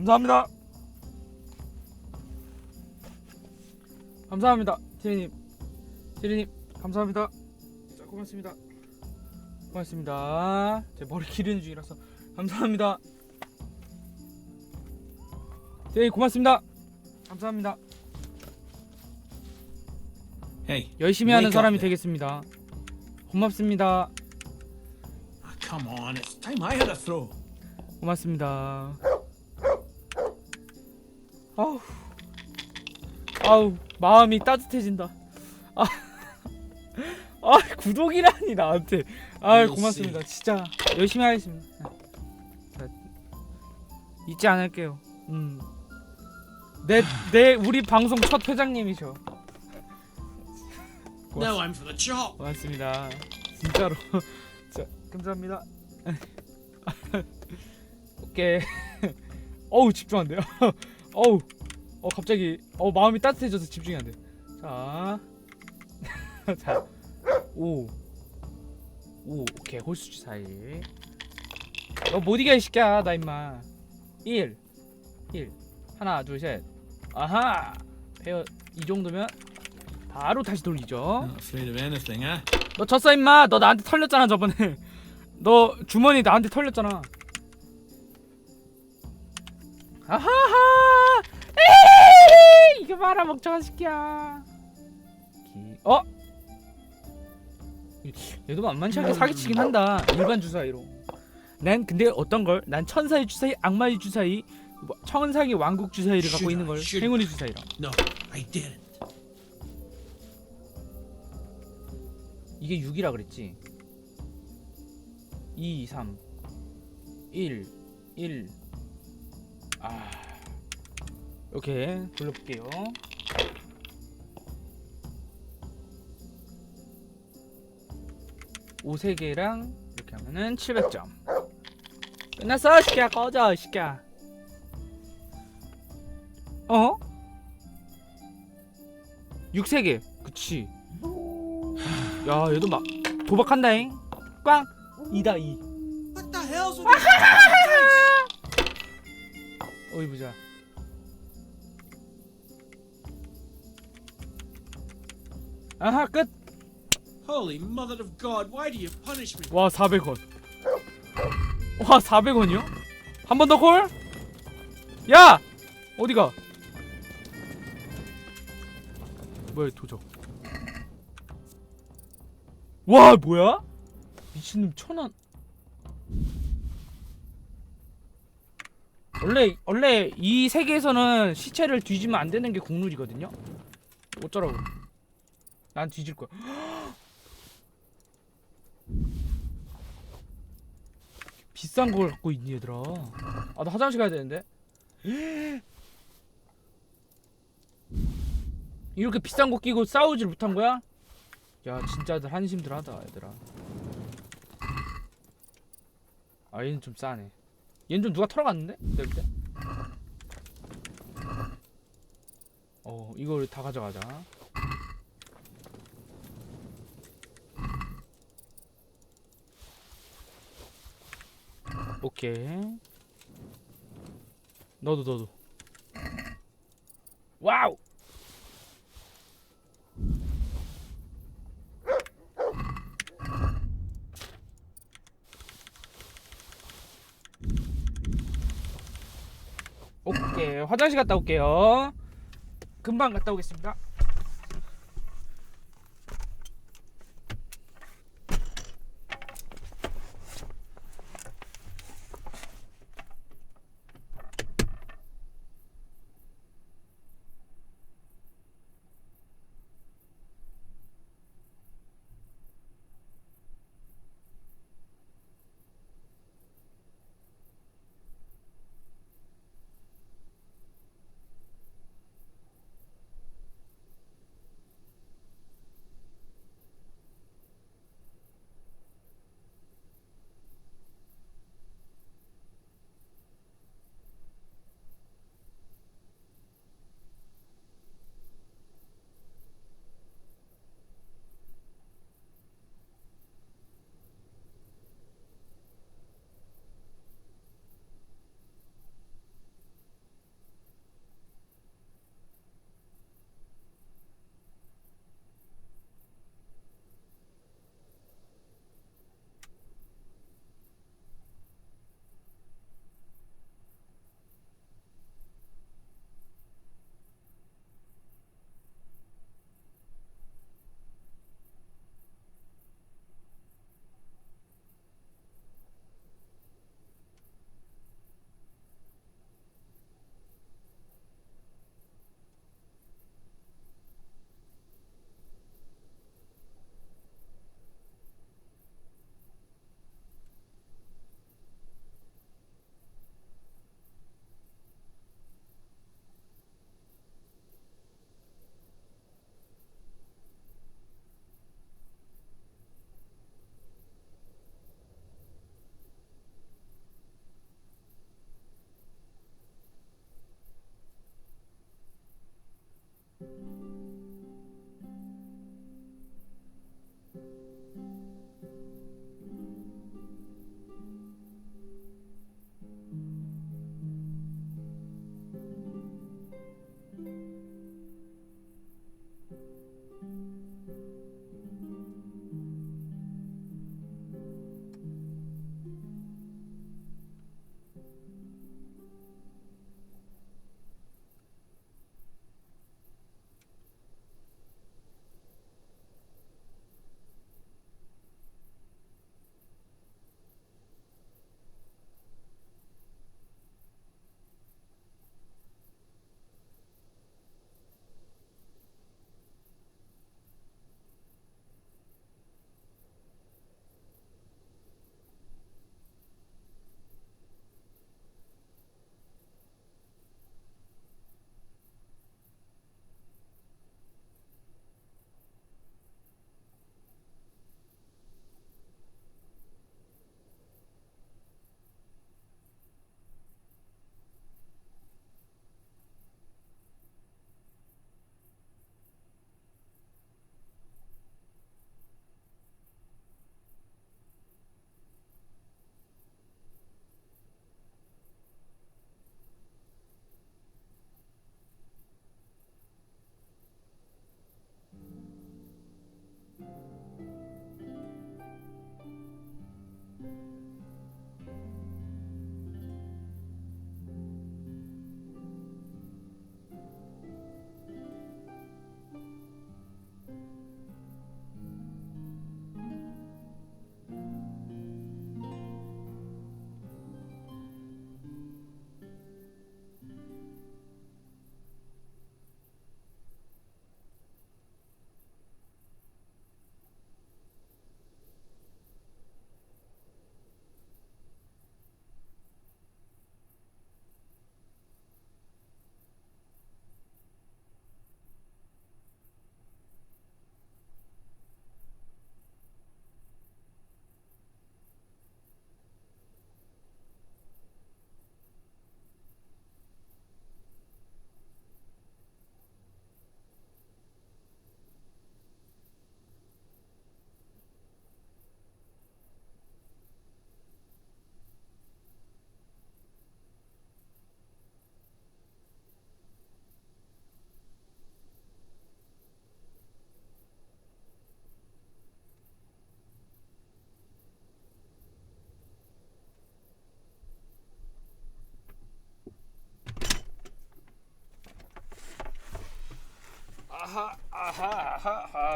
감사합니다. 감사합니다. 티리님. 티리님 감사합니다. 자, 고맙습니다. 고맙습니다. 제 머리 기르는 중이라서 감사합니다. 네, 고맙습니다. 감사합니다. Hey, 열심히 하는 사람이. 되겠습니다. 고맙습니다. ah, come on, it's time I had a throw. 고맙습니다. 아우, 아우 마음이 따뜻해진다. 아, 아 구독이라니 나한테. 아 고맙습니다. 진짜 열심히 하겠습니다. 자, 잊지 않을게요. 음, 내 내 우리 방송 첫 회장님이셔. The chop. 고맙습니다. 진짜로. 자, 감사합니다. 오케이. 어우 집중 안 돼요. 어우. 어 갑자기 어 마음이 따뜻해져서 집중이 안 돼. 자. 자. 오. 오, 오 케이. 홀수 주사위. 너못 이겨 이 새끼야. 나 임마. 1. 1. 하나, 둘, 셋. 아하. 페어 이 정도면 바로 다시 돌리죠. 너 졌어 임마 너 나한테 털렸잖아 저번에 너 주머니 나한테 털렸잖아 아하하 에이 이거 봐라 멍청한 새끼야 기- 어? 얘도 만만치 않게 사기치긴 한다 일반 주사위로 난 근데 어떤 걸? 난 천사의 주사위 악마의 주사위 뭐, 천상의 왕국 주사위를 갖고 있는 걸. 행운의 주사위라 No, I didn't. 이게 6이라 그랬지 2 3 1 1 아. 이렇게 돌려볼게요. 오세 개랑 이렇게 하면은 700점. 끝났어, 시끼야 꺼져, 시끼야. 어? 6세 개, 그치. 야, 얘도 막 도박한다잉. 꽝. 2다 2. What the hell's with this? 어이 보자. 아하 끝. Holy mother of God, why do you punish me? 와 400원. 와 400원이요? 한 번 더 콜? 야 어디가? 뭐야 도적. 와 뭐야? 미친놈 천원. 원래 원래 이 세계에서는 시체를 뒤지면 안 되는 게 국룰이거든요. 어쩌라고? 난 뒤질 거야. 비싼 걸 갖고 있니 얘들아. 아 나 화장실 가야 되는데. 이렇게 비싼 거 끼고 싸우질 못한 거야? 야 진짜들 한심들 하다 얘들아. 아 얘는 좀 싸네. 얘는 좀 누가 털어갔는데? 내가 볼 때. 어 이걸 다 가져가자. 오케이. 너도 너도. 와우. 오케이 화장실 갔다 올게요. 금방 갔다 오겠습니다.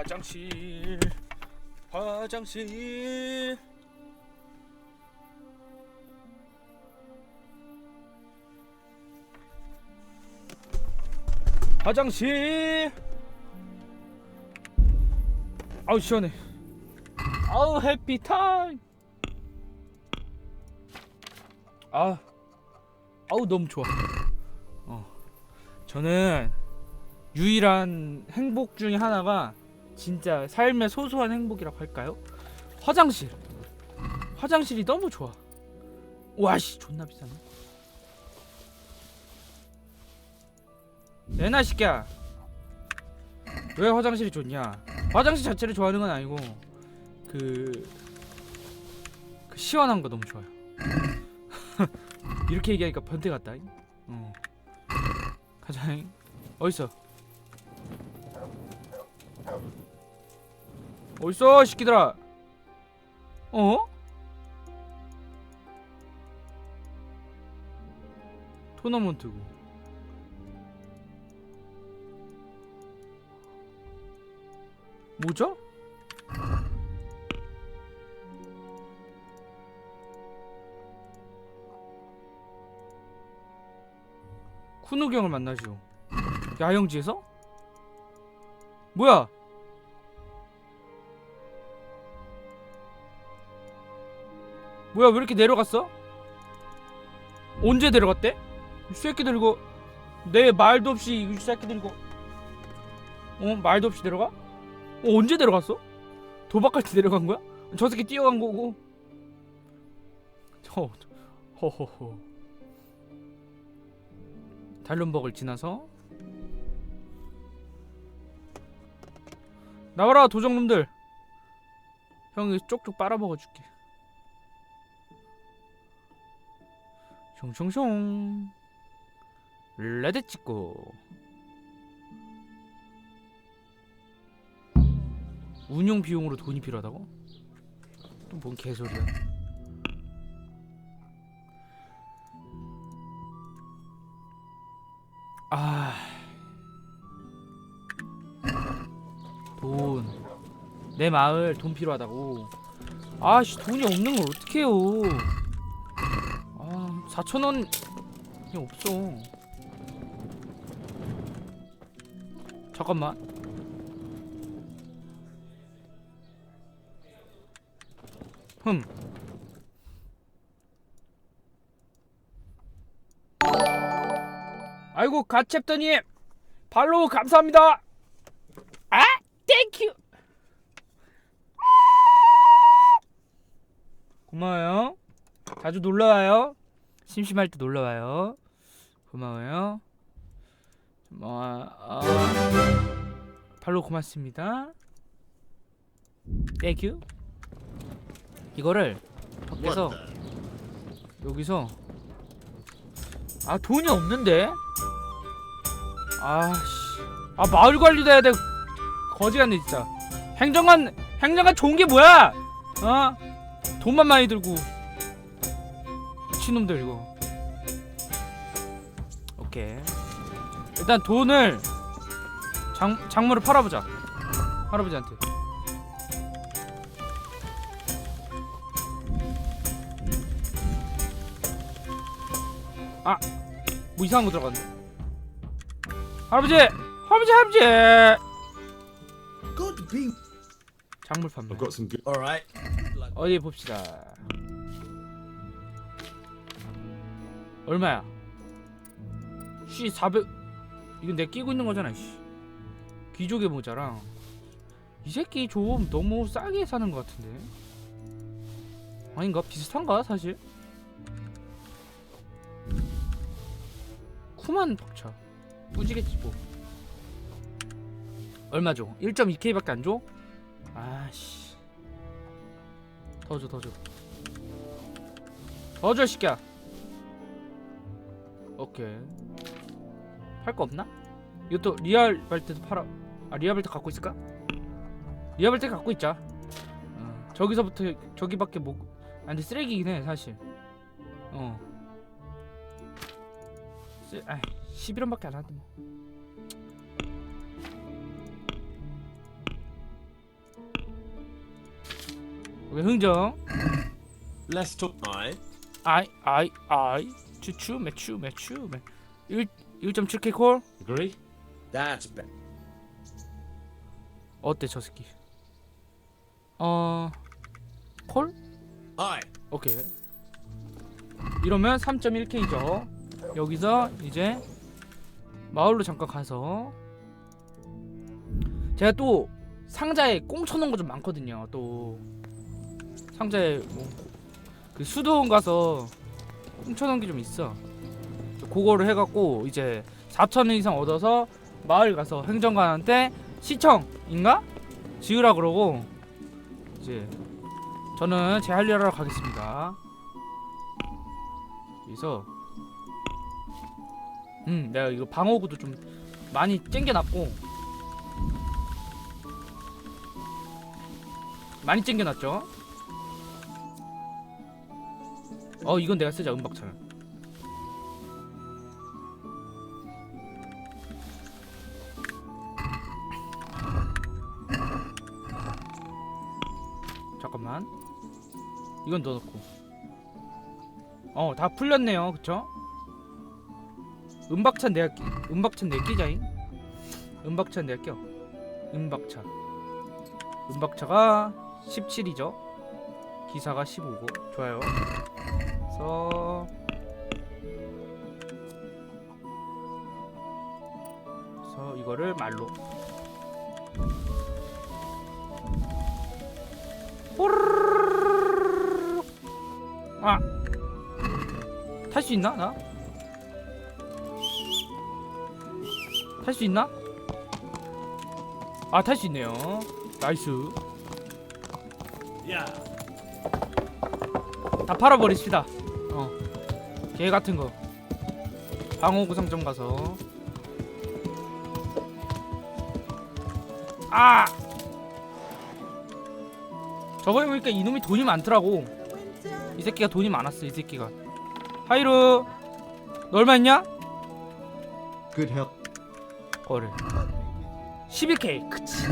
화장실 화장실. 화장실. 아우 시원해. 아우 해피 타임. 아 아우 너무 좋아. 어 저는 유일한 행복 중에 하나가 진짜 삶의 소소한 행복이라고 할까요? 화장실. 화장실이 너무 좋아. 와씨 존나 비싸네. 내나 시끼야. 왜 화장실이 좋냐? 화장실 자체를 좋아하는 건 아니고 그, 그 시원한 거 너무 좋아요. 이렇게 얘기하니까 변태 같다 어. 가자잉. 어딨어 어딨어 시끼들아 어? 토너먼트고 뭐죠? 쿠누경을 만나시오 야영지에서? 뭐야? 뭐야 왜 이렇게 내려갔어? 언제 내려갔대? 이 새끼들 이거 내 말도 없이 이 새끼들 이거 어 말도 없이 내려가? 어 언제 내려갔어? 도박할 때 내려간 거야? 저 새끼 뛰어간 거고 저 허허허 달룸벅을 지나서 나와라 도적놈들 형이 쪽쪽 빨아먹어줄게 숑숑숑 레드 찍고. 운영 비용으로 돈이 필요하다고? 또 뭔 개소리야. 아... 돈... 내 마을 돈 필요하다고. 아씨 돈이 없는 걸 어떡해요. 아 4천원 그냥 없어. 잠깐만. 흠. 아이고 가챕터님. 발로 감사합니다. 아 땡큐 고마워요. 자주 놀러와요 심심할 때 놀러 와요. 고마워요. 뭐 어, 발로 고맙습니다. 땡큐 이거를 밖에서 여기서 아 돈이 없는데? 아씨. 아 마을 관리도 해야 돼. 거지 같네 진짜. 행정관 행정관 좋은 게 뭐야? 어? 돈만 많이 들고 미친놈들 이거 오케이 일단 돈을 장, 작물을 팔아보자 할아버지한테 아! 뭐 이상한 거 들어갔네 할아버지! 할아버지 할아버지! 작물 판매 I've got some good. All right. 어디 봅시다. 얼마야? 씨 400. 이건 내 끼고 있는 거잖아. 씨. 귀족의 모자랑 이 새끼 좀 너무 싸게 사는 것 같은데. 아닌가? 비슷한가 사실? 쿠만 벅차. 뿌지겠지 뭐. 얼마 줘? 1.2K밖에 안 줘? 아씨. 더 줘, 더 줘. 더 줘, 시끼야. 오케이 팔 거 없나? 이것도 리얼 발트도 팔아 아 리얼 발트 갖고 있을까? 리얼 발트 갖고 있자 어. 저기서부터 저기밖에 못 아, 근데 쓰레기긴 해 사실 어 쓰... 아 11원밖에 안 하더만 오케이 흥정 Let's talk. Aye. Aye, aye. 추추 매추 매추 매 1, 1.7K 콜 Agree? That's better. 어때 저 새끼 어 콜? I. 오케이 이러면 3.1K죠 여기서 이제 마을로 잠깐 가서 제가 또 상자에 꽁쳐놓은 거 좀 많거든요 또 상자에 뭐 그 수도원 가서 꽁쳐놓은 게 좀 있어 그거를 해갖고 이제 4천 원 이상 얻어서 마을 가서 행정관한테 시청인가? 지으라 그러고 이제 저는 제 할 일 하러 가겠습니다. 그래서 음 내가 이거 방어구도 좀 많이 챙겨놨고 많이 챙겨놨죠. 어 이건 내가 쓰자 은박찬. 잠깐만. 이건 넣어놓고. 어 다 풀렸네요. 그쵸? 은박찬 내가 끼, 은박찬 내가 끼자잉? 은박찬 내가 껴. 은박차. 은박차가 17이죠? 기사가 15고. 좋아요 그래서 그래서 이거를 말로 아! 탈 수 있나 나? 탈 수 있나? 아 탈 수 있네요 나이스 Yeah. 다 팔아버립시다 어 개 같은 거. 방어 구 상점 가서. 아! 저번에 보니까 이놈이 돈이 많더라고. 이 새끼가 돈이 많았어 이 새끼가. 하이루 너 얼마 있냐? Good help. 거래 11K 그치.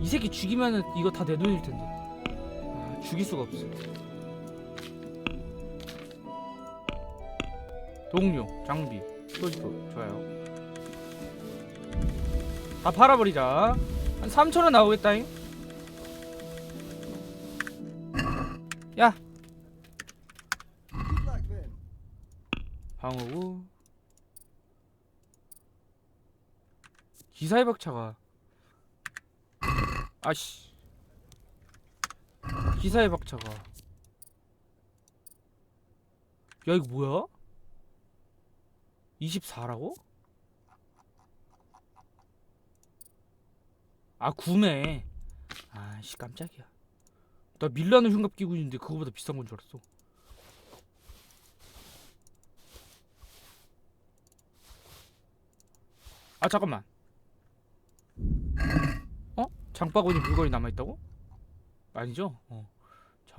이 새끼 죽이면은 이거 다 내 돈일 텐데. 아, 죽일 수가 없어 동료 장비. 소지품 좋아요. 다 팔아버리자. 한 3천원 나오겠다잉. 야! 방어구. 기사의 박차가. 아씨. 기사의 박차가. 야 이거 뭐야? 24라고? 아 구매 아씨 깜짝이야 나 밀라노 흉갑 끼고 있는데 그거보다 비싼 건 줄 알았어 아 잠깐만 어? 장바구니 물건이 남아있다고? 아니죠? 어. 자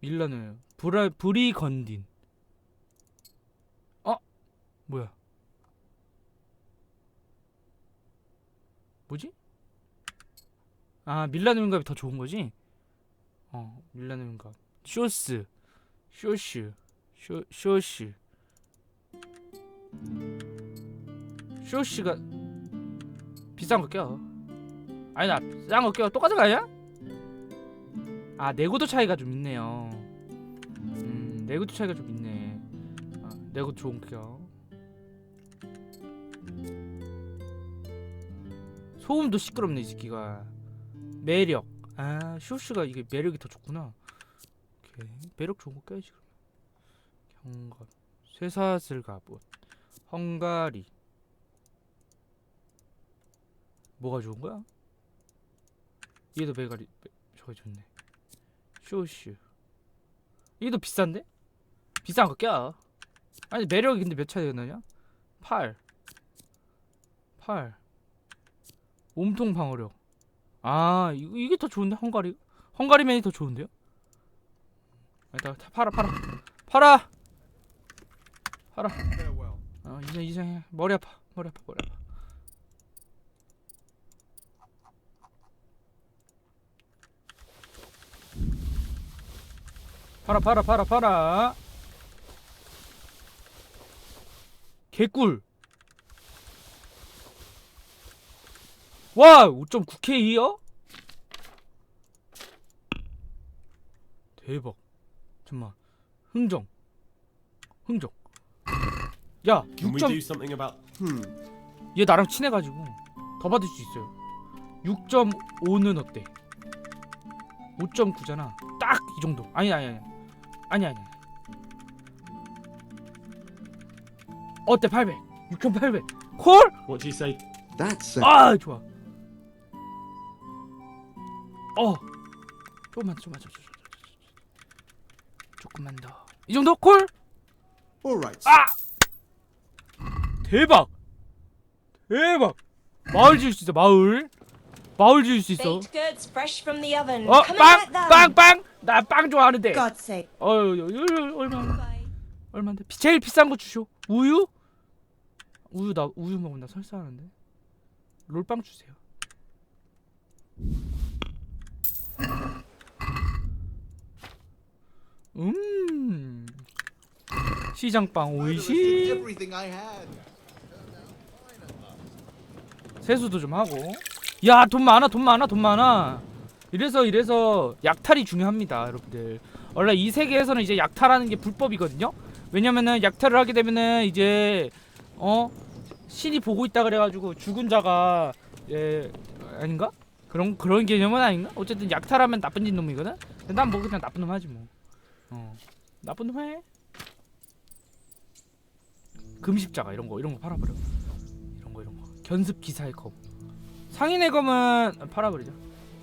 밀라노 브라 브리 건딘 어? 뭐야 뭐지? 아 밀라노 흉갑이 더 좋은 거지? 어 밀라노 흉갑 쇼스 쇼슈 쇼 쇼슈 쇼시가 비싼 거 껴. 아니 나싼거 껴. 똑같은 거 아니야? 아 내구도 차이가 좀 있네요. 음 내구도 차이가 좀 있네. 아, 내구도 좋은 거 껴. 소음도 시끄럽네 이 새끼가. 매력. 아 쇼시가 이게 매력이 더 좋구나. 오케이 매력 좋은 거 껴야지 그러면. 경건 쇠사슬 갑옷. 헝가리 뭐가 좋은 거야? 얘도 메가리 메- 저거 좋네 쇼슈 얘도 비싼데? 비싼 거 껴. 아니 매력이 근데 몇 차이가 나냐? 8 8 몸통 방어력. 아 이, 게더 좋은데 헝가리 헝가리맨이 더 좋은데요? 일단 팔아 팔아 팔아 팔아. 아 이제 이상해 머리 아파 머리 아파 머리 아파. 팔아 팔아 팔아 팔아. 개꿀. 와 5.9K요? 대박 잠만 흥정 흥정 야 Can we 6점 do something about? Hmm. 얘 나랑 친해가지고 더 받을 수 있어요 6.5는 어때 5.9잖아 딱 이 정도 아니 아니 아니 아니 아니 어때 800 6,800 콜? What do you say? That's it. 아 좋아 어. 조금만 더 조금만 더 조금만. 더 조금만 더 이 정도? 콜? All right. 아! 대박! 대박! 마을 지을 수 있어 마을. 마을 지을 수 있어. Baked goods fresh from the oven. 어 Come 빵 and get them. 빵 빵! 나 빵 좋아하는데. God's sake. 어유 얼마 Bye. 얼마인데 비- 제일 비싼 거 주쇼. 우유? 우유 나 우유 먹으면 나 설사하는데. 롤빵 주세요 음. 시장빵 오이시. 세수도 좀 하고. 야 돈 많아 돈 많아 돈 많아. 이래서 이래서 약탈이 중요합니다 여러분들. 원래 이 세계에서는 이제 약탈하는 게 불법이거든요. 왜냐면은 약탈을 하게 되면은 이제 어? 신이 보고 있다 그래가지고 죽은 자가 예 아닌가? 그런 그런 개념은 아닌가? 어쨌든 약탈하면 나쁜 짓 놈이거든? 난 뭐 그냥 나쁜 놈 하지 뭐 어. 나쁜 놈해 금십자가 이런 거 이런 거 팔아버려. 이런 거 이런 거. 견습 기사의 검. 상인의 검은 팔아버리자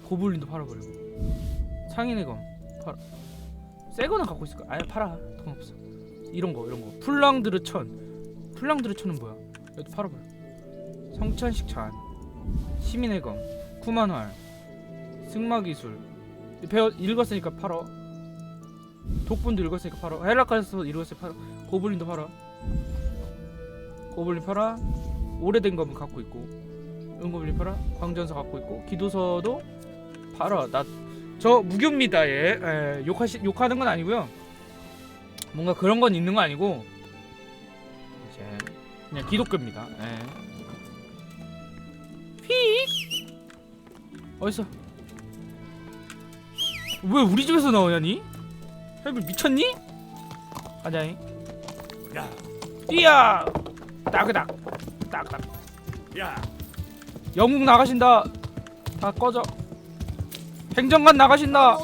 고블린도 팔아버리고. 상인의 검. 팔아. 새 거는 갖고 있을까? 아니 팔아. 돈 없어. 이런 거 이런 거. 풀랑드르 천. 풀랑드르 천은 뭐야? 얘도 팔아버려. 성찬식 찬 시민의 검. 쿠만활. 승마기술. 배워 읽었으니까 팔어 독분도 읽었으니까 팔어 헤라카스 읽었으니까 팔어 고블린도 팔어 고블린 팔아. 오래된 검은 갖고 있고 은고블린 팔아. 광전서 갖고 있고 기도서도 팔아. 나 저 무교입니다 얘. 에, 욕하시 욕하는 건 아니고요. 뭔가 그런 건 있는 거 아니고 이제 그냥 기독교입니다. 예. 휙 어딨어? 왜 우리 집에서 나오냐니 헬비 미쳤니? 가자잉. 이야! 따그닥. 딱딱 Yeah. 영국 나가신다. 다 꺼져. 행정관 나가신다.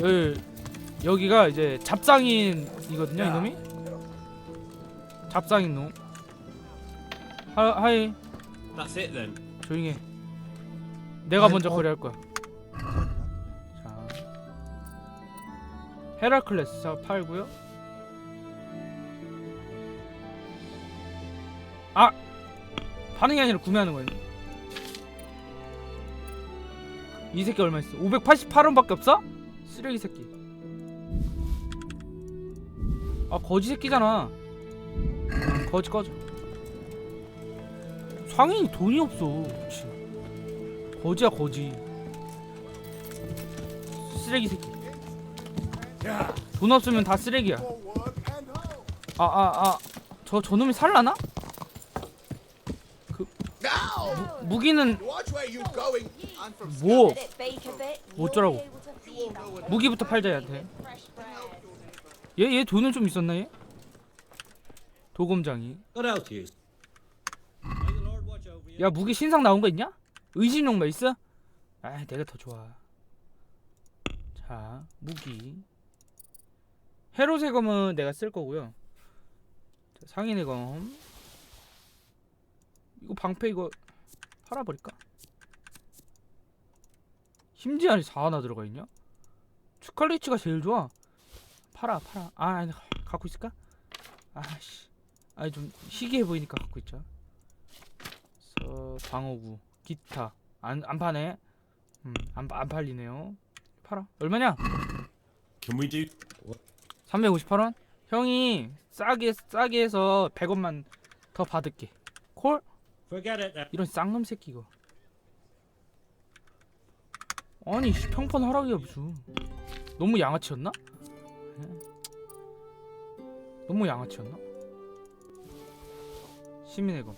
여기, 여기가 이제 잡상인이거든요 이놈이? 잡상인 놈. 하, 하이. That's it then. 조용해. 내가 먼저 어. 거래할 거야 헤라클레스 자 팔고요. 아! 게 아니라 구매하는 거예요. 이 새끼 얼마 있어? 588원밖에 없어? 쓰레기 새끼. 아 거지 새끼잖아. 거지 꺼져. 상인이 돈이 없어 거지야 거지. 쓰레기 새끼 돈 없으면 다 쓰레기야 아 아 아 저 저놈이 살라나? 그 무, 무기는 뭐. 뭐 어쩌라고. 무기부터 팔자 얘한테. 얘 얘 돈은 좀 있었나 얘? 도검장이. 야 무기 신상 나온 거 있냐? 의심용 뭐 있어? 아 내가 더 좋아 자 무기 헤로세 검은 내가 쓸 거고요. 자, 상인의 검 이거 방패 이거 팔아버릴까? 심지안이 4 하나 들어가 있냐? 스칼리치가 제일 좋아. 팔아 팔아. 아 아니, 갖고 있을까? 아씨. 아니 좀 희귀해 보이니까 갖고 있자. 서 방어구 기타. 안 안 파네. 음안 안 팔리네요. 팔아. 얼마냐? Can we do? 358원 형이 싸게 싸게 해서 100원만 더 받을게 콜 Forget it. then. 이런 쌍놈 새끼 이거 아니 씨, 평판 하락이야 무슨 너무 양아치였나? 예. 너무 양아치였나? 시민의 검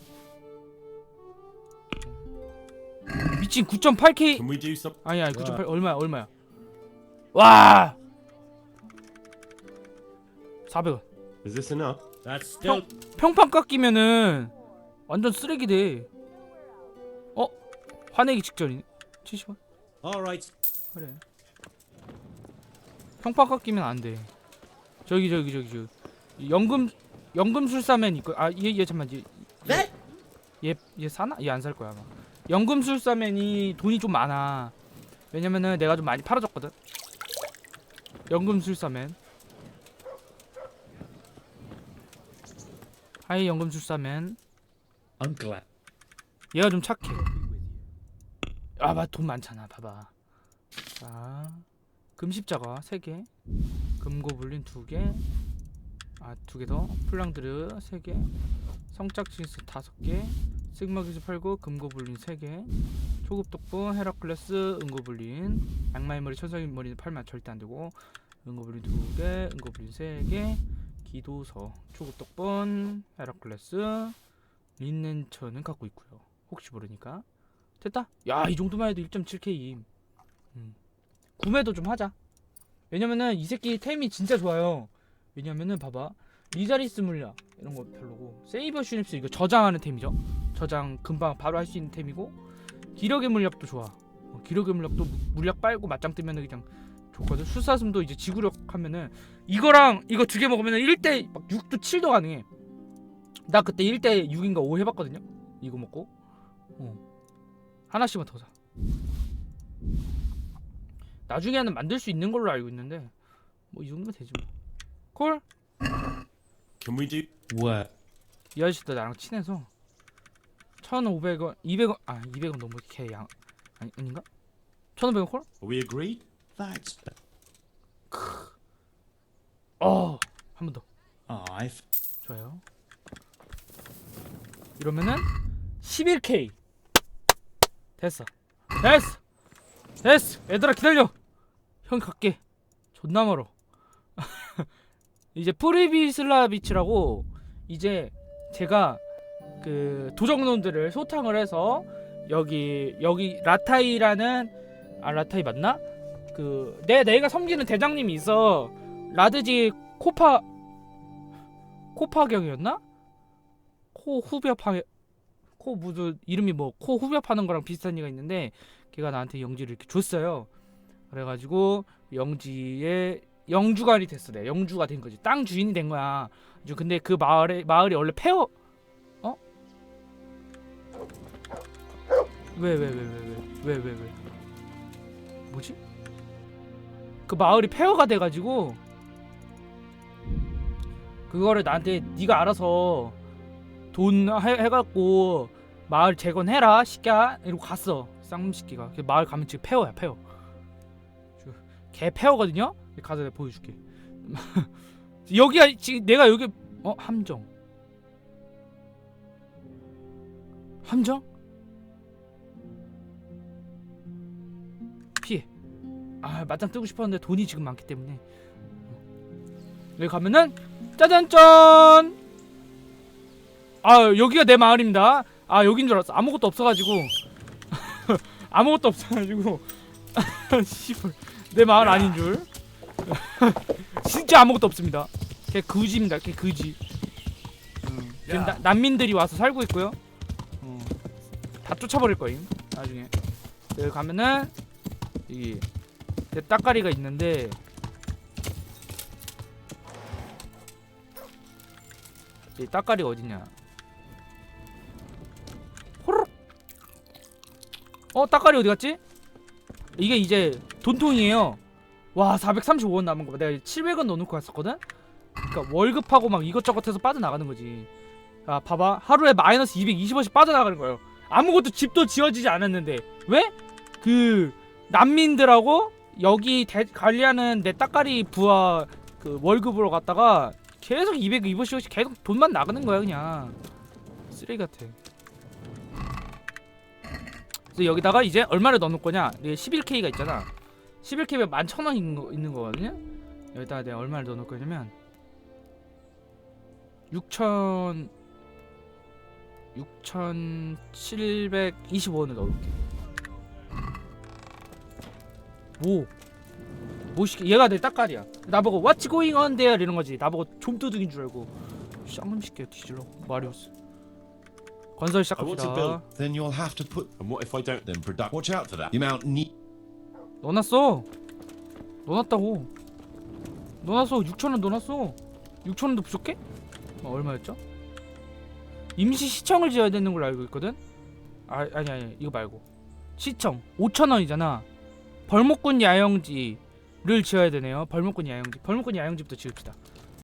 미친 9.8K Can we do some? 아니야 9.8 얼마야 얼마야 와 400원 Is this enough? That's 형, still. 평판 깎이면은 완전 쓰레기 돼 어? 화내기 직전이네 70원? All right. 그래 평판 깎이면 안돼 저기 저기 저기 저기 연금 연금술사맨 있고 아얘 얘 잠만 네? 얘얘얘 사나? 얘 안 살 거야 아마 연금술사맨이 돈이 좀 많아 왜냐면은 내가 좀 많이 팔아줬거든 연금술사맨 하이 연금술사맨 I'm glad. 얘가 좀 착해. 아, 맞, 돈 많잖아. 봐봐. 자, 금십자가 3개, 금고블린 2개, 아, 2개 더, 플랑드르 3개, 성짝진스 5개, sigma기수 팔고 금고블린 3개, 초급독보 헤라클레스 은고블린, 양마의 머리 천성의 머리는 팔면 절대 안 되고, 은고블린 2개, 은고블린 3개, 기도서, 초급독본, 헤라클레스, 린넨처는 갖고 있고요. 혹시 모르니까 됐다. 야 이 정도만 해도 1.7K. 음. 구매도 좀 하자. 왜냐면은 이 새끼 템이 진짜 좋아요. 왜냐면은 봐봐 리자리스 물약 이런 거 별로고 세이버 슈닙스 이거 저장하는 템이죠. 저장 금방 바로 할 수 있는 템이고 기력의 물약도 좋아. 어, 기력의 물약도 무- 물약 빨고 맞짱 뜨면은 그냥 좋거든. 수사슴도 이제 지구력 하면은 이거랑 이거 두 개 먹으면은 1대 막 6도 7도 가능해. 나 그때 1대 6인가 5 해봤거든요. 이거 먹고 어. 하나씩만 더 사. 나중에는 만들 수 있는 걸로 알고 있는데 뭐 이 정도면 되지 뭐. 콜? Can we do? What? 이 아저씨도 나랑 친해서 1,500원, 200원, 아 200원 너무 개양 아니 아닌가? 1,500원 콜? We agreed? That's. 어, 한 번 더. I've. 좋아요. 이러면은 11K 됐어. 됐어. 됐어. 얘들아 기다려. 형 갈게. 존나 멀어. 이제 프리비슬라 비치라고 이제 제가 그 도적놈들을 소탕을 해서 여기 여기 라타이라는 아 라타이 맞나? 그 내 내가 섬기는 대장님이 있어. 라드지 코파 코파경이었나? 코 후벼파 코 무슨 이름이 뭐 코 후벼파는 거랑 비슷한 얘가 있는데 걔가 나한테 영지를 이렇게 줬어요. 그래가지고 영지의 영주관이 됐어. 내 영주가 된 거지. 땅 주인이 된 거야. 근데 그 마을에 마을이 원래 폐허 어? 왜 왜 왜 왜 왜 왜 왜왜 뭐지? 그 마을이 폐허가 돼가지고 그거를 나한테 네가 알아서 돈 해, 해갖고 마을 재건해라 시끼야 이러고 갔어 쌍놈새끼가. 그 마을 가면 지금 폐허야 폐허. 저- 개 폐허거든요? 가서 내가 보여줄게. 여기가 지금 내가 여기 어 함정. 함정 아 맞짱 뜨고 싶었는데 돈이 지금 많기 때문에. 여기 가면은 짜잔짠! 아 여기가 내 마을입니다. 아 여긴 줄 알았어. 아무것도 없어가지고. 아무것도 없어가지고. 씨발 내 마을 아닌 줄. 진짜 아무것도 없습니다. 걔 그지입니다. 걔 그지. 음, 지금 나, 난민들이 와서 살고 있고요. 어, 다 쫓아버릴 거임 나중에. 여기 가면은 여기 내 따까리가 있는데 이 따까리가 어딨냐 호로록 어 따까리 어디 갔지? 이게 이제 돈통이에요 와 435원 남은 거 봐. 내가 700원 넣어놓고 갔었거든? 그니까 월급하고 막 이것저것 해서 빠져나가는 거지 아 봐봐 하루에 마이너스 220원씩 빠져나가는 거예요 아무것도 집도 지어지지 않았는데 왜? 그 난민들하고 여기 대, 관리하는 내 따까리 부하 그 월급으로 갔다가 계속 220원씩 계속 돈만 나가는 거야 그냥 쓰레기 같아 그래서 여기다가 이제 얼마를 넣어놓을 거냐 내가 11K가 있잖아 11캡에 11,000원 있는, 거, 있는 거거든요. 여기다가 내가 얼마를 넣어놓을 거냐면 6천 6,725원을 넣을게. 뭐? 뭐 시켜? 얘가 내 딱깔이야. 나보고 What's going on there 이런 거지. 나보고 좀도둑인 줄 알고 쌍놈 시켜 뒤질러 마리오스. 건설 I want to 시작합시다. Then you'll have to put And what if I don't? them product. Watch out for that. You mount need. 넣어놨어. 넣어놨다고. 넣어놨어. 6천 원 넣어놨어. 6천 원도 부족해? 어, 얼마였죠? 임시 시청을 지어야 되는 걸로 알고 있거든. 아 아니 아니 이거 말고 시청 5천 원이잖아. 벌목군 야영지를 지어야 되네요. 벌목군 야영지. 벌목군 야영지부터 지읍시다.